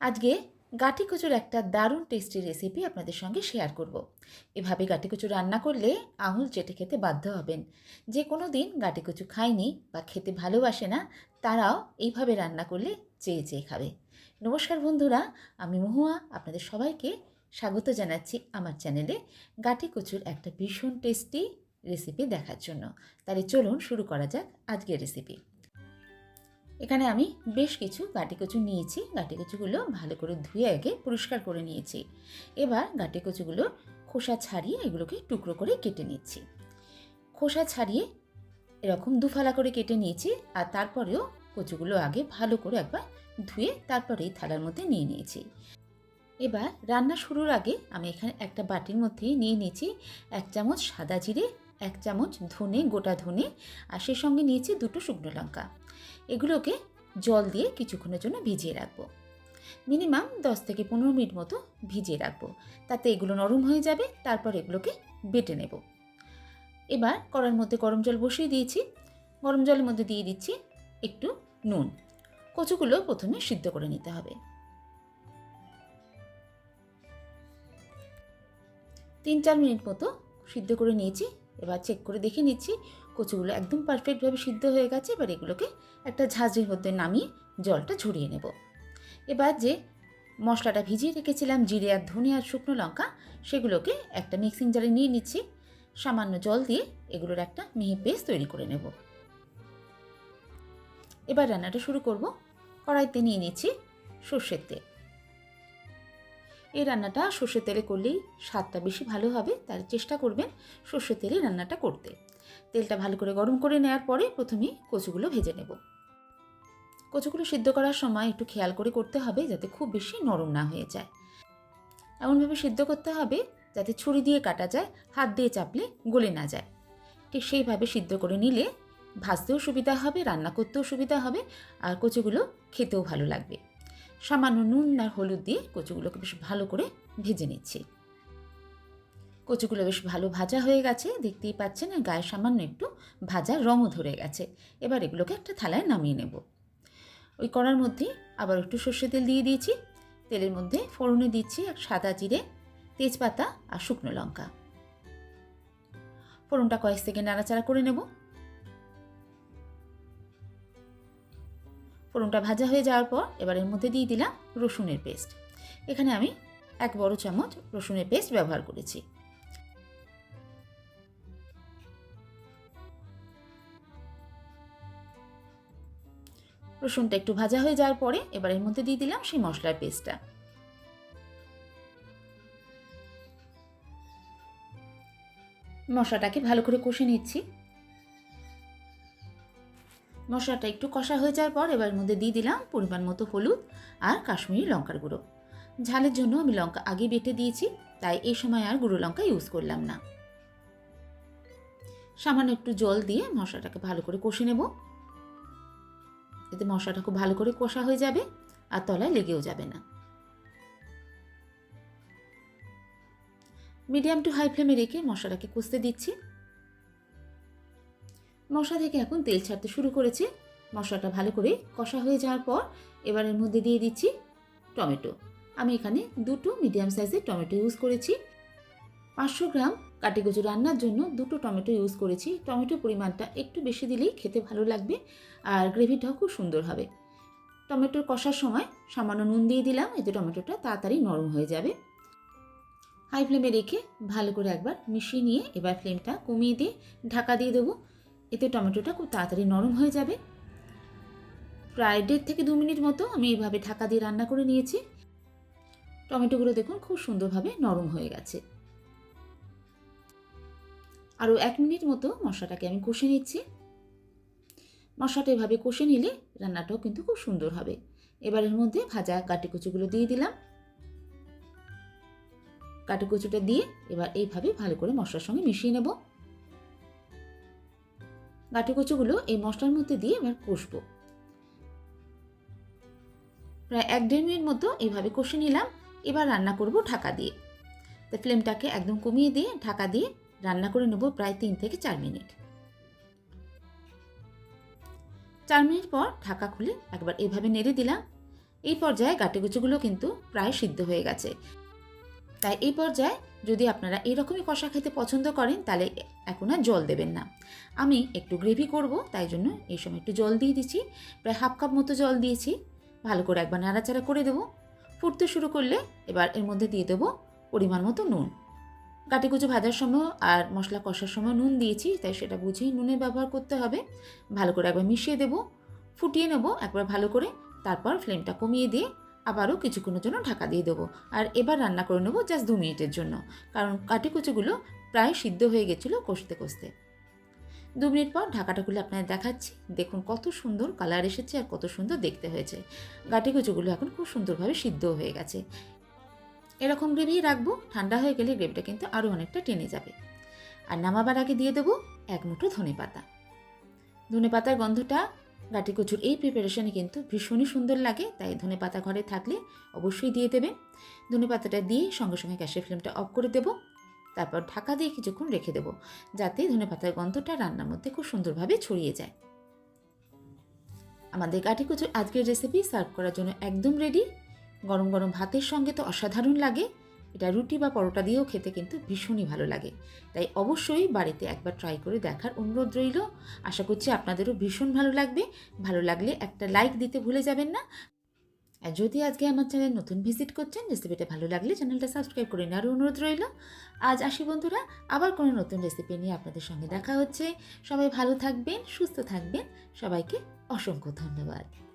আজকে গাঠি কচুর একটা দারুণ টেস্টি রেসিপি আপনাদের সঙ্গে শেয়ার করব। এভাবে গাঠি কচু রান্না করলে আঙুল চেটে খেতে বাধ্য হবেন। যে কোনো দিন গাঠি কচু খায়নি বা খেতে ভালোবাসে না, তারাও এইভাবে রান্না করলে চেয়ে চেয়ে খাবে। নমস্কার বন্ধুরা, আমি মহুয়া, আপনাদের সবাইকে স্বাগত জানাচ্ছি আমার চ্যানেলে গাঠি কচুর একটা ভীষণ টেস্টি রেসিপি দেখার জন্য। তাহলে চলুন শুরু করা যাক আজকের রেসিপি এখানে আমি বেশ কিছু গাটি কচু নিয়েছি। গাটি কচুগুলো ভালো করে ধুয়ে আগে পরিষ্কার করে নিয়েছি। এবার গাটি কচুগুলো খোসা ছাড়িয়ে এগুলোকে টুকরো করে কেটে নিচ্ছি। খোসা ছাড়িয়ে এরকম দুফালা করে কেটে নিয়েছি আর তারপরেও কচুগুলো আগে ভালো করে একবার ধুয়ে তারপরে থালার মধ্যে নিয়ে নিয়েছি। এবার রান্না শুরুর আগে আমি এখানে একটা বাটির মধ্যে নিয়ে নিয়েছি এক চামচ সাদা জিরে, এক চামচ ধনে, গোটা ধনে আর সেই সঙ্গে নিয়েছি দুটো শুকনো লঙ্কা। এগুলোকে জল দিয়ে কিছুক্ষণের জন্য ভিজিয়ে রাখব। মিনিমাম দশ থেকে পনেরো মিনিট মতো ভিজিয়ে রাখব। তাতে এগুলো নরম হয়ে যাবে, তারপর এগুলোকে বেটে নেব। এবার কড়ার মধ্যে গরম জল বসিয়ে দিয়েছি। গরম জলের মধ্যে দিয়ে দিচ্ছি একটু নুন। কচুগুলো প্রথমে সিদ্ধ করে নিতে হবে। তিন চার মিনিট মতো সিদ্ধ করে নিয়েছি। এবার চেক করে দেখে নিচ্ছি কচুগুলো একদম পারফেক্টভাবে সিদ্ধ হয়ে গেছে, এবার এগুলোকে একটা ঝাঁঝরির মধ্যে নামিয়ে জলটা ঝরিয়ে নেব। এবার যে মশলাটা ভিজিয়ে রেখেছিলাম, জিরে আর ধনে আর শুকনো লঙ্কা, সেগুলোকে একটা মিক্সিং জারে নিয়ে নিচ্ছি। সামান্য জল দিয়ে এগুলোর একটা মিহি পেস্ট তৈরি করে নেব। এবার রান্নাটা শুরু করব। কড়াইতে নিয়ে নিচ্ছি সর্ষের তেল। এই রান্নাটা সর্ষের তেলে করলেই স্বাদটা বেশি ভালো হবে তাই চেষ্টা করবেন সর্ষের তেলে রান্নাটা করতে। তেলটা ভালো করে গরম করে নেওয়ার পরে প্রথমে কচুগুলো ভেজে নেব। কচুগুলো সিদ্ধ করার সময় একটু খেয়াল করে করতে হবে যাতে খুব বেশি নরম না হয়ে যায়। এমনভাবে সিদ্ধ করতে হবে যাতে ছুরি দিয়ে কাটা যায়, হাত দিয়ে চাপলে গলে না যায়। ঠিক সেইভাবে সিদ্ধ করে নিলে ভাজতেও সুবিধা হবে, রান্না করতেও সুবিধা হবে আর কচুগুলো খেতেও ভালো লাগবে। সামান্য নুন আর হলুদ দিয়ে কচুগুলোকে বেশ ভালো করে ভেজে নিচ্ছি। কচুগুলো বেশ ভালো ভাজা হয়ে গেছে। দেখতেই পাচ্ছেন আর গায়ে সামান্য একটু ভাজা রঙও ধরে গেছে। এবার এগুলোকে একটা থালায় নামিয়ে নেব। ওই কড়ার মধ্যে আবার একটু সর্ষে তেল দিয়ে দিয়েছি। তেলের মধ্যে ফোড়নে দিচ্ছি এক সাদা জিরে, তেজপাতা আর শুকনো লঙ্কা। ফোড়নটা কয়েক সেকেন্ড নাড়াচাড়া করে নেব। ফোড়নটা ভাজা হয়ে যাওয়ার পর এবার এর মধ্যে দিয়ে দিলাম রসুনের পেস্ট। এখানে আমি এক বড় চামচ রসুনের পেস্ট ব্যবহার করেছি। রসুনটা একটু ভাজা হয়ে যাওয়ার পরে এবার এর মধ্যে দিয়ে দিলাম সেই মশলার পেস্টটা। মশলাটাকে ভালো করে কষে নিচ্ছি। মশলাটা একটু কষা হয়ে যাওয়ার পর এবার মধ্যে দিয়ে দিলাম পরিমাণ মতো হলুদ আর কাশ্মীরি লঙ্কার গুঁড়ো। ঝালের জন্য আমি লঙ্কা আগে বেটে দিয়েছি, তাই এই সময় আর গুঁড়ো লঙ্কা ইউজ করলাম না। সামান্য একটু জল দিয়ে মশলাটাকে ভালো করে কষে নেব। এতে মশলাটা খুব ভালো করে কষা হয়ে যাবে আর তলায় লেগেও যাবে না। মিডিয়াম টু হাই ফ্লেমে রেখে মশলাটাকে কষতে দিচ্ছি। মশলা থেকে এখন তেল ছাড়তে শুরু করেছে। মশলাটা ভালো করে কষা হয়ে যাওয়ার পর এবার এর মধ্যে দিয়ে দিচ্ছি টমেটো। আমি এখানে দুটো মিডিয়াম সাইজের টমেটো ইউজ করেছি। পাঁচশো গ্রাম কাটিকুচু রান্নার জন্য দুটো টমেটো ইউজ করেছি। টমেটোর পরিমাণটা একটু বেশি দিলেই খেতে ভালো লাগবে আর গ্রেভিটাও খুব সুন্দর হবে। টমেটোর কষার সময় সামান্য নুন দিয়ে দিলাম এতে টমেটোটা তাড়াতাড়ি নরম হয়ে যাবে। হাই ফ্লেমে রেখে ভালো করে একবার মিশিয়ে নিয়ে এবার ফ্লেমটা কমিয়ে দিয়ে ঢাকা দিয়ে দেবো। এতে টমেটোটা খুব তাড়াতাড়ি নরম হয়ে যাবে। প্রায় দেড় থেকে দু মিনিট মতো আমি এইভাবে ঢাকা দিয়ে রান্না করে নিয়েছি। টমেটোগুলো দেখুন খুব সুন্দরভাবে নরম হয়ে গেছে। আরও এক মিনিট মতো মশলাটাকে আমি কষে নিচ্ছি। মশলাটা এভাবে কষে নিলে রান্নাটাও কিন্তু খুব সুন্দর হবে। এবার এর মধ্যে ভাজা কাটি কচুগুলো দিয়ে দিলাম। কাটি কচুটা দিয়ে এবার এইভাবে ভালো করে মশলার সঙ্গে মিশিয়ে নেব। গাটি কচুগুলো এই মশলার মধ্যে দিয়ে এবার কষবো। প্রায় এক দেড় মিনিট মতো এইভাবে কষে নিলাম। এবার রান্না করব ঢাকা দিয়ে। তো ফ্লেমটাকে একদম কমিয়ে দিয়ে ঢাকা দিয়ে রান্না করে নেব প্রায় তিন থেকে চার মিনিট। চার মিনিট পর ঢাকা খুলে একবার এভাবে নেড়ে দিলাম। এই পর্যায়ে গাটিগুচুগুলো কিন্তু প্রায় সিদ্ধ হয়ে গেছে। তাই এই পর্যায়ে যদি আপনারা এরকমই কষা খেতে পছন্দ করেন, তাহলে এখন আর জল দেবেন না। আমি একটু গ্রেভি করব, তাই জন্য এই সময় একটু জল দিয়ে দিচ্ছি। প্রায় হাফ কাপ মতো জল দিয়েছি। ভালো করে একবার নাড়াচাড়া করে দেবো। ফুটতে শুরু করলে এবার এর মধ্যে দিয়ে দেবো পরিমাণ মতো নুন। কাটিকুচু ভাজার সময় আর মশলা কষার সময় নুন দিয়েছি, তাই সেটা বুঝেই নুনের ব্যবহার করতে হবে। ভালো করে একবার মিশিয়ে দেবো, ফুটিয়ে নেব একবার ভালো করে, তারপর ফ্লেমটা কমিয়ে দিয়ে আবারও কিছুক্ষণের জন্য ঢাকা দিয়ে দেবো। আর এবার রান্না করে নেব জাস্ট দু মিনিটের জন্য, কারণ কাটিকুচুগুলো প্রায় সিদ্ধ হয়ে গেছিল কষতে কষতে। দু মিনিট পর ঢাকাটা খুলে আপনাদের দেখাচ্ছি, দেখুন কত সুন্দর কালার এসেছে আর কত সুন্দর দেখতে হয়েছে। গাটিকুচুগুলো এখন খুব সুন্দরভাবে সিদ্ধ হয়ে গেছে। এরকম গ্রেভি রাখব, ঠান্ডা হয়ে গেলে গ্রেভিটা কিন্তু আরও অনেকটা টেনে যাবে। আর নামাবার আগে দিয়ে দেবো এক মুঠো ধনে পাতা। ধনে পাতার গন্ধটা গাটি কচুর এই প্রিপারেশনে কিন্তু ভীষণই সুন্দর লাগে, তাই ধনে পাতা ঘরে থাকলে অবশ্যই দিয়ে দেবেন। ধনে পাতাটা দিয়ে সঙ্গে সঙ্গে গ্যাসের ফ্লেমটা অফ করে দেবো। তারপর ঢাকা দিয়ে কিছুক্ষণ রেখে দেবো, যাতে ধনে পাতার গন্ধটা রান্নার মধ্যে খুব সুন্দরভাবে ছড়িয়ে যায়। আমাদের গাটি কচুর আজকের রেসিপি সার্ভ করার জন্য একদম রেডি গরম গরম ভাতের সঙ্গে তো অসাধারণ লাগে। এটা রুটি বা পরোটা দিয়েও খেতে কিন্তু ভীষণই ভালো লাগে। তাই অবশ্যই বাড়িতে একবার ট্রাই করে দেখার অনুরোধ রইল। আশা করছি আপনাদেরও ভীষণ ভালো লাগবে। ভালো লাগলে একটা লাইক দিতে ভুলে যাবেন না। আর যদি আজকে আমার চ্যানেল নতুন ভিজিট করছেন রেসিপিটা ভালো লাগলে চ্যানেলটা সাবস্ক্রাইব করে নেওয়ার অনুরোধ রইল। আজ আসি বন্ধুরা, আবার কোনো নতুন রেসিপি নিয়ে আপনাদের সঙ্গে দেখা হচ্ছে। সবাই ভালো থাকবেন, সুস্থ থাকবেন। সবাইকে অসংখ্য ধন্যবাদ।